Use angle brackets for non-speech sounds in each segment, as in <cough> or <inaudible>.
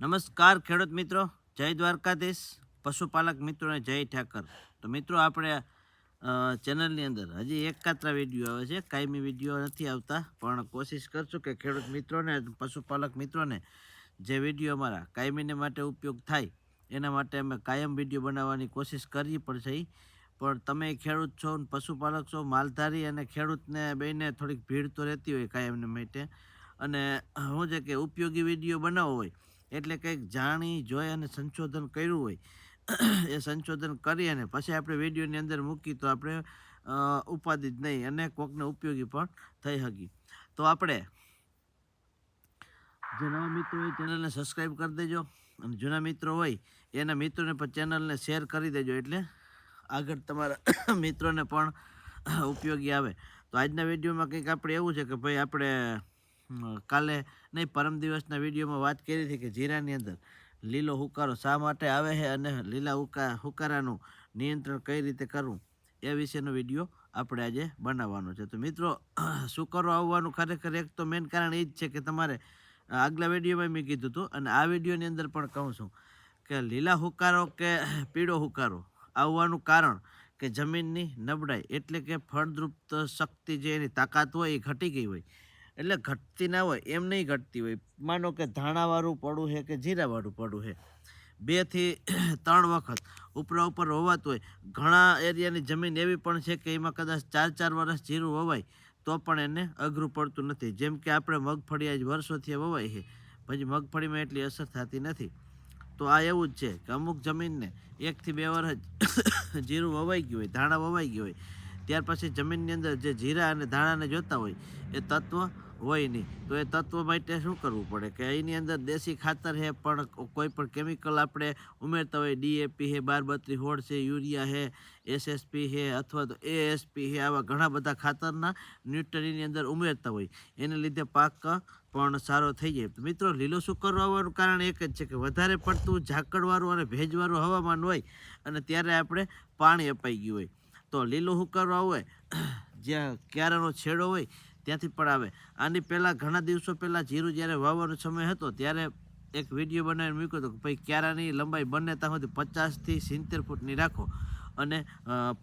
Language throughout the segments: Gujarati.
નમસ્કાર ખેડૂત મિત્રો, જય દ્વારકાધીશ, પશુપાલક મિત્રોને જય ઠાકર તો મિત્રો આપણે ચેનલની અંદર હજી એકાત્રા વીડિયો આવે છે, કાયમી વીડિયો નથી આવતા, પણ કોશિશ કરશું કે ખેડૂત મિત્રોને પશુપાલક મિત્રોને જે વીડિયો અમારા કાયમીને માટે ઉપયોગ થાય, એના માટે અમે કાયમ વીડિયો બનાવવાની કોશિશ કરવી પડશે. પણ તમે ખેડૂત છો પશુપાલક છો, માલધારી અને ખેડૂતને બેને થોડીક ભીડ તો રહેતી હોય કાયમને માટે અને શું છે કે ઉપયોગી વીડિયો બનાવવો હોય એટલે કંઈક જાણી, જોઈ અને સંશોધન કર્યું હોય, <clears throat> એ સંશોધન કરી અને પછી આપણે વિડીયોની અંદર મૂકી તો આપણે ઉપાધિ જ નહીં, અને કોકને ઉપયોગી પણ થઈ શકી તો આપણે, જે નવા મિત્રો હોય ચેનલને સબસ્ક્રાઈબ કરી દેજો, અને જૂના મિત્રો હોય એના મિત્રોને પણ ચેનલને શેર કરી દેજો, એટલે આગળ તમારા <clears throat> મિત્રોને પણ ઉપયોગી આવે. તો આજના વિડીયોમાં કંઈક આપણે એવું છે કે ભાઈ આપણે કાલે નહીં, પરમ દિવસના વિડીયોમાં વાત કરી હતી કે જીરાની અંદર લીલો હુકારો શા માટે આવે છે અને લીલા હુકા, હુકારાનું નિયંત્રણ કઈ રીતે કરવું એ વિશેનો વીડિયો આપણે આજે બનાવવાનો છે. તો મિત્રો સુકારો આવવાનું? ખરેખર એક તો મેઇન કારણ એ જ છે કે તમારે આગલા વિડીયોમાં મેં કીધું હતું અને આ વિડીયોની અંદર પણ કહું છું કે લીલા હુકારો કે પીળો હુકારો આવવાનું કારણ કે જમીનની નબળાઈ એટલે કે ફળદ્રુપ શક્તિ જે એની તાકાત હોય એ ઘટી ગઈ હોય. એટલે ઘટતી ના હોય, એમ નહીં ઘટતી હોય. માનો કે ધાણાવાળું પડું છે કે જીરાવાળું પડું છે. બેથી <clears throat> ત્રણ વખત ઉપરા ઉપર હોવાતું હોય. ઘણા એરિયાની જમીન એવી પણ છે કે એમાં કદાચ ચાર ચાર વર્ષ જીરું વવાય, તો પણ એને અઘરું પડતું નથી. જેમ કે આપણે મગફળી આજ વર્ષોથી વવાય છે, પછી મગફળીમાં એટલી અસર થતી નથી. તો આ એવું જ છે કે અમુક જમીનને એકથી બે વર્ષ <coughs> જીરું વવાઈ ગયું હોય, ધાણા વવાઈ ગયું હોય, ત્યાર પછી જમીનની અંદર જે જીરા અને ધાણાને જોતા હોય, એ તત્વ હોય નહીં. તો એ તત્વ માટે શું કરવું પડે? કે એની અંદર દેશી ખાતર છે પણ કોઈ પણ કેમિકલ આપણે ઉમેરતા હોય ડીએપી છે બારબત્રી હોળ છે, યુરિયા છે એસએસપી છે અથવા તો એએસપી છે આવા ઘણા બધા ખાતરના ન્યુટ્રનની અંદર ઉમેરતા હોય. એને લીધે પાક પણ સારો થઈ જાય. મિત્રો, લીલો સુકરો આવવાનું કારણ એક જ છે કે વધારે પડતું ઝાકળવાળું અને ભેજવાળું હવામાન હોય અને ત્યારે આપણે પાણી અપાઈ ગયું હોય. તો લીલો હુકારો હોય, જ્યાં ક્યારાનો છેડો હોય ત્યાંથી પણ આવે આની પહેલાં ઘણા દિવસો પહેલાં જીરું જ્યારે વાવવાનો સમય હતો, ત્યારે એક વીડિયો બનાવીને મૂક્યો હતો કે ભાઈ ક્યારાની લંબાઈ બંને ત્યાં સુધી પચાસથી સિત્તેર ફૂટની રાખો અને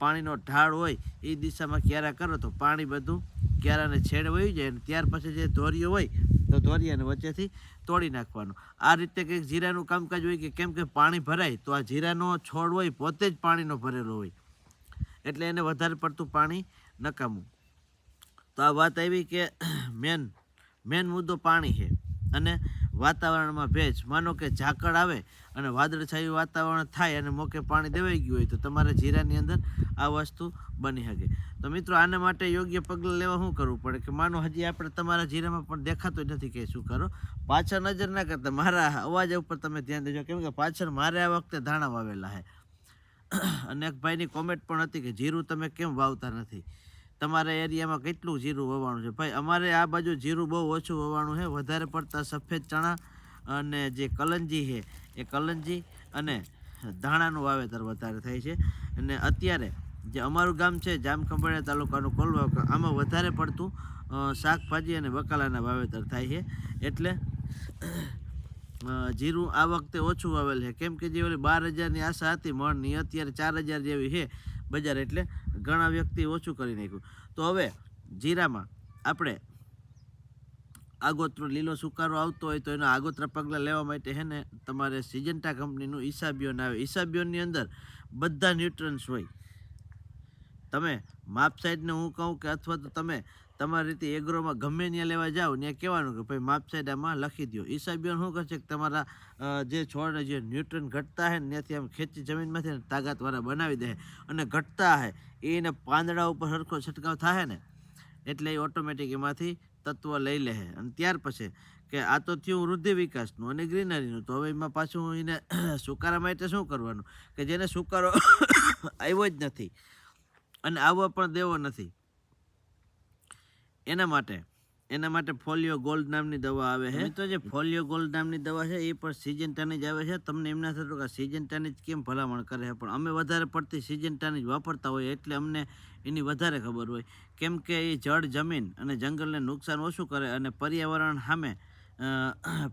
પાણીનો ઢાળ હોય એ દિશામાં ક્યારા કરો તો પાણી બધું ક્યારાને છેડ વહી જાય અને ત્યાર પછી જે ધોરીઓ હોય, તો ધોરિયાને વચ્ચેથી તોડી નાખવાનું. આ રીતે કંઈક જીરાનું કામકાજ હોય કે કેમ કે પાણી ભરાય, તો આ જીરાનો છોડ હોય, પોતે જ પાણીનો ભરેલો હોય. એટલે એને વધારે પડતું પાણી નકામું. તો આ વાત આવી કે <clears throat> મેન મેન મુદ્દો પાણી છે. અને વાતાવરણમાં ભેજ, માનો કે ઝાકળ આવે અને વાદળછાયું વાતાવરણ થાય અને મોકે પાણી દેવાઈ ગયું હોય તો તમારે જીરાની અંદર આ વસ્તુ બની શકે. તો મિત્રો, આના માટે યોગ્ય પગલાં લેવા શું કરવું પડે? કે માનો હજી આપણે તમારા જીરામાં પણ દેખાતો નથી કે શું કરો. પાછળ નજર ના કરતા મારા અવાજ ઉપર તમે ધ્યાન દેજો. કેમ કે પાછળ મારે આ વખતે ધાણા વાવેલા છે. <clears throat> અને એક ભાઈની કોમેન્ટ પણ હતી કે જીરું તમે કેમ વાવતા નથી? તમારા એરિયામાં કેટલું જીરું વવાણું છે? ભાઈ, અમારે આ બાજુ જીરું બહુ ઓછું વવાણું છે. વધારે પડતા સફેદ ચણા અને જે કલંજી છે, એ કલંજી અને ધાણાનું વાવેતર વધારે થાય છે. અને અત્યારે જે અમારું ગામ છે, જામખંભાળિયા તાલુકાનું કોલવા આમાં વધારે પડતું શાકભાજી અને બકાલાના વાવેતર થાય છે. એટલે જીરું આ વખતે ઓછું વાવેલ છે. કેમ કે જે ઓલી બાર હજારની આશા હતી, મણની, અત્યારે ચાર હજાર જેવી છે. બજાર એટલે ઘણા વ્યક્તિ ઓછું કરી નાખ્યું. તો હવે જીરામાં આપણે આગોતરો લીલો સુકારો આવતો હોય તો એના આગોતરા પગલાં લેવા માટે હે ને તમારે સિજન્ટા કંપનીનું ઈસાબિયોન આવે. ઈસાબિયોનની અંદર બધા ન્યુટ્રન્સ હોય. તમે માપ સાઈડને હું કહું કે અથવા તો તમે તમારી રીતે એગ્રોમાં ગમે ત્યાં લેવા જાઓ, ત્યાં કહેવાનું કે ભાઈ માપ સાઈડ લખી દો ઈસાબિયોન શું કરશે કે તમારા જે છોડને જે ન્યુટ્રન ઘટતા હે ત્યાંથી આમ ખેંચી જમીનમાંથી તાકાતવાળા બનાવી દે અને ઘટતા હે, એને પાંદડા ઉપર સરખો છંટકાવ થાય ને, એટલે એ ઓટોમેટિક એમાંથી તત્વ લઈ લે અને ત્યાર પછી કે આ તો થયું વૃદ્ધિ વિકાસનું અને ગ્રીનરીનું, તો હવે એમાં પાછું એને <coughs> સુકારા માટે શું કરવાનું? કે જેને સુકારો <coughs> આવ્યો જ નથી અને આવવા પણ દેવો નથી. એના માટે એના માટે ફોલિયો ગોલ્ડ નામની દવા આવે છે. તો જે ફોલિયો ગોલ્ડ નામની દવા છે, એ પણ સિજન્ટાની જ આવે છે. તમને એમના થતું કે સિજન્ટાની જ કેમ ભલામણ કરે છે? પણ અમે વધારે પડતી સિજન્ટાની જ વાપરતા હોઈએ એટલે અમને એની વધારે ખબર હોય. કેમ કે એ જળ, જમીન અને જંગલને નુકસાન ઓછું કરે અને પર્યાવરણ સામે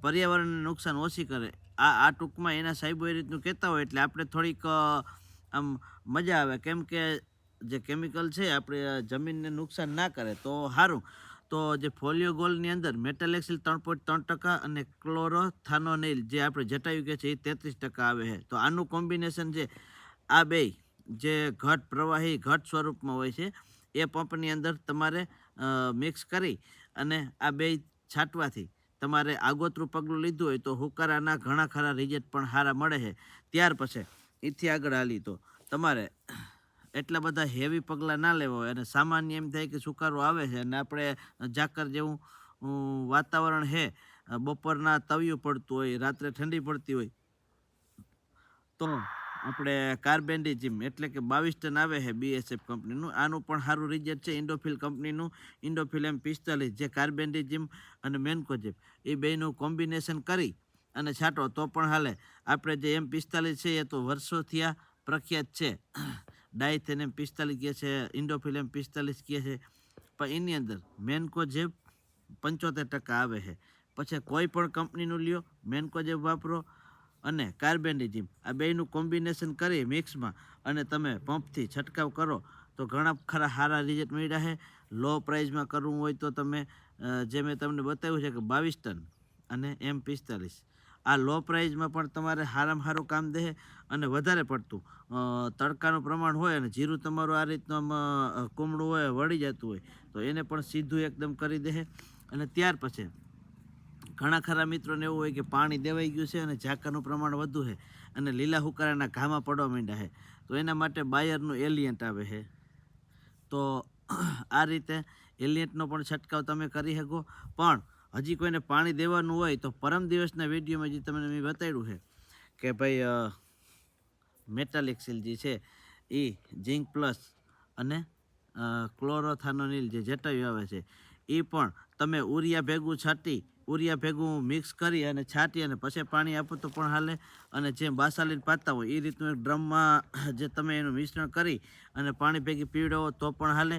પર્યાવરણને નુકસાન ઓછી કરે. આ આ ટૂંકમાં એના સાહેબો એ રીતનું કહેતા હોય એટલે આપણે થોડીક આમ મજા આવે. કેમ કે જે કેમિકલ છે, આપણે જમીનને નુકસાન ના કરે, તો સારું તો જે ફોલિયો ગોલ્ડની અંદર મેટાલેક્સિલ ત્રણ પોઈન્ટ ત્રણ ટકા અને ક્લોરોથાનોનિલ જે આપણે જટાયું કે છે, એ તેત્રીસ ટકા આવે છે. તો આનું કોમ્બિનેશન છે આ બે જે ઘટ પ્રવાહી ઘટ સ્વરૂપમાં હોય છે, એ પંપની અંદર તમારે મિક્સ કરી અને આ બે છાંટવાથી તમારે આગોતરું પગલું લીધું હોય તો હુકારાના ઘણા ખરા રિઝલ્ટ પણ સારા મળે છે. ત્યાર પછી એથી આગળ હાલી તો તમારે એટલા બધા હેવી પગલાં ના લેવા હોય અને સામાન્ય એમ થાય કે સુકારો આવે છે અને આપણે ઝાકર જેવું વાતાવરણ છે બપોરના તવિયું પડતું હોય, રાત્રે ઠંડી પડતી હોય, તો આપણે કાર્બેન્ડિજિમ એટલે કે બાવીસ ટન આવે છે બીએસએફ કંપનીનું. આનું પણ સારું રિઝલ્ટ છે ઇન્ડોફિલ કંપનીનું. ઇન્ડોફિલ એમ પિસ્તાલીસ, જે કાર્બેન્ડિજિમ અને મેન્કોજેબ એ બેનું કોમ્બિનેશન કરી અને છાંટો. તો પણ હાલે, આપણે જે એમ પિસ્તાલીસ છે એ તો વર્ષોથી આ પ્રખ્યાત છે. ડાયથેન એમ પિસ્તાલીસ કહે છે ઇન્ડોફિલ એમ પિસ્તાલીસ કહે છે. પણ એની અંદર મેનકોજેબ પંચોતેર ટકા આવે છે. પછી કોઈ પણ કંપનીનું લ્યો મેનકોજેબ વાપરો અને કાર્બેન્ડિજિમ આ બેયનું કોમ્બિનેશન કરી મિક્સમાં અને તમે પંપથી છંટકાવ કરો તો ઘણા ખરા સારા રિઝલ્ટ મળ્યા છે. લો પ્રાઇઝમાં કરવું હોય તો તમે જે મેં તમને બતાવ્યું છે કે બાવીસ ટન અને એમ પિસ્તાલીસ. આ લો પ્રાઇઝમાં પણ તમારે સારામાં સારું કામ દે અને વધારે પડતું. તડકાનું પ્રમાણ હોય અને જીરું તમારું આ રીતનું આમ કુમળું હોય, વળી જતું હોય, તો એને પણ સીધું એકદમ કરી દે. અને ત્યાર પછી ઘણા ખરા મિત્રોને એવું હોય કે પાણી દેવાઈ ગયું છે અને ઝાકરનું પ્રમાણ વધુ છે અને લીલા હુકારાના ઘામાં પડવા માંડ્યા છે, તો એના માટે બાયરનું એલિયન્ટ આવે છે. તો આ રીતે એલિયન્ટનો પણ છંટકાવ તમે કરી શકો. પણ હજી કોઈને પાણી દેવાનું હોય તો પરમ દિવસના વિડીયોમાં જે તમને મેં બતાવ્યું છે કે ભાઈ મેટાલિક્સિલ જે છે એ ઝીંક પ્લસ અને ક્લોરોથાનોનિલ જે જટાયુ આવે છે, એ પણ તમે ઉરિયા ભેગું છાંટી, ઉરિયા ભેગું મિક્સ કરી અને છાંટી અને પછી પાણી આપો તો પણ હાલે અને જેમ બાસાલીન પાતા હોય એ રીતનું એક ડ્રમમાં <coughs> જે તમે એનું મિશ્રણ કરી અને પાણી ભેગી પીવડાવો તો પણ હાલે.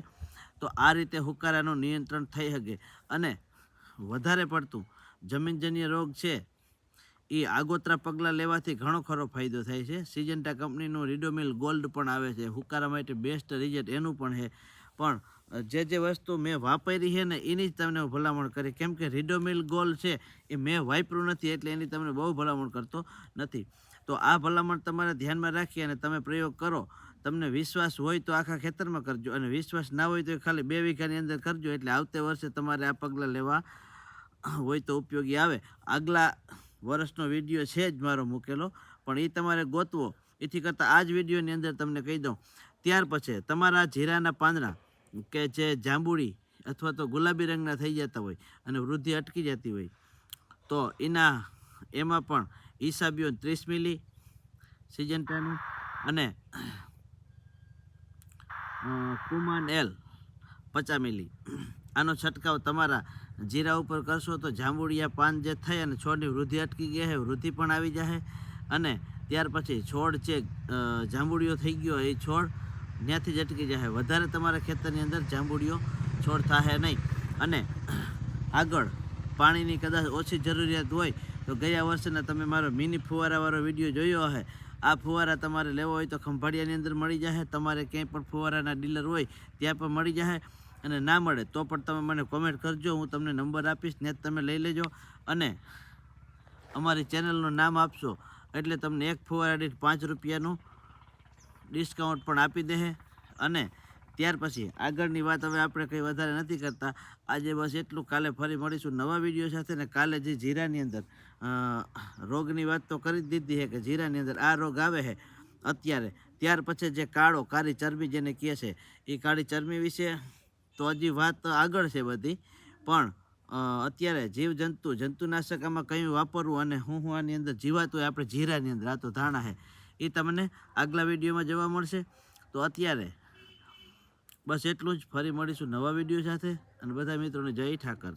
તો આ રીતે હુકારાનું નિયંત્રણ થઈ શકે અને વધારે પડતું જમીનજન્ય રોગ છે એ આગોતરા પગલાં લેવાથી ઘણો ખરો ફાયદો થાય છે. સિજન્ટા કંપનીનું રિડોમિલ ગોલ્ડ પણ આવે છે. હુકારા માટે બેસ્ટ રિઝલ્ટ એનું પણ છે. પણ જે જે વસ્તુ મેં વાપરી છે ને, એની જ તમને ભલામણ કરી કેમ કે રિડોમિલ ગોલ્ડ છે, એ મેં વાપર્યું નથી એટલે એની તમને બહુ ભલામણ કરતો નથી. તો આ ભલામણ તમારે ધ્યાનમાં રાખી અને તમે પ્રયોગ કરો. તમને વિશ્વાસ હોય તો આખા ખેતરમાં કરજો અને વિશ્વાસ ના હોય તો ખાલી બે વીઘાની અંદર કરજો. એટલે આવતે વર્ષે તમારે આ પગલાં લેવા હોય તો ઉપયોગી આવે. આગલા વર્ષનો વીડિયો છે જ મારો મૂકેલો પણ એ તમારે ગોતવો. એથી કરતાં આ જ વિડીયોની અંદર તમને કહી દઉં. ત્યાર પછી તમારા જીરાના પાંદડા કે જે જાંબુડી અથવા તો ગુલાબી રંગના થઈ જતા હોય અને વૃદ્ધિ અટકી જતી હોય તો એના એમાં પણ ઈસાબીઓ ત્રીસ મિલી સિજન્ટાનું અને અ, કુમાન એલ પચાસ મિલી. આનો છંટકાવ તમારા જીરા ઉપર કરશો તો જાંબુડિયા પાન જે થઈ અને છોડની વૃદ્ધિ અટકી ગઈ છે વૃદ્ધિ પણ આવી જશે અને ત્યાર પછી છોડ છે જાંબુડિયો થઈ ગયો એ છોડ ત્યાંથી જ અટકી જશે વધારે તમારા ખેતરની અંદર જાંબુડિયો, છોડ થશે નહીં. અને આગળ પાણીની કદાચ ઓછી જરૂરિયાત હોય તો ગયા વર્ષના તમે મારો મિની ફુવારાવાળો વીડિયો જોયો હશે આ ફુવારા તમારે લેવો હોય તો ખંભાળિયાની અંદર મળી જશે તમારે ક્યાંય પણ ફુવારાના ડીલર હોય ત્યાં પણ મળી જશે અને ના મળે તો પણ તમે મને કોમેન્ટ કરજો, હું તમને નંબર આપીશ ને તમે લઈ લેજો અને અમારી ચેનલનું નામ આપશો એટલે તમને એક ફુવારા દીઠ પાંચ રૂપિયાનું ડિસ્કાઉન્ટ પણ આપી દે અને ત્યાર પછી આગળની વાત હવે આપણે કંઈ વધારે નથી કરતા. આજે બસ એટલું, કાલે ફરી મળીશું નવા વીડિયો સાથે ને કાલે જે જીરાની અંદર રોગની વાત તો કરી જ દીધી છે કે જીરાની અંદર આ રોગ આવે છે અત્યારે. ત્યાર પછી જે કાળો કાળી ચરબી જેને કહે છે, એ કાળી ચરબી વિશે તો હજી વાત આગળ છે બધી. પણ અત્યારે જીવ જંતુ જંતુનાશક આમાં કયું વાપરવું અને હું હું આની અંદર જીવાતું હોય, આપણે જીરાની અંદર, આ તો ધાણા છે. એ તમને આગલા વિડીયોમાં જોવા મળશે. તો અત્યારે બસ એટલું જ. ફરી મળીશું નવા વીડિયો સાથે. અને બધા મિત્રોને જય ઠાકર.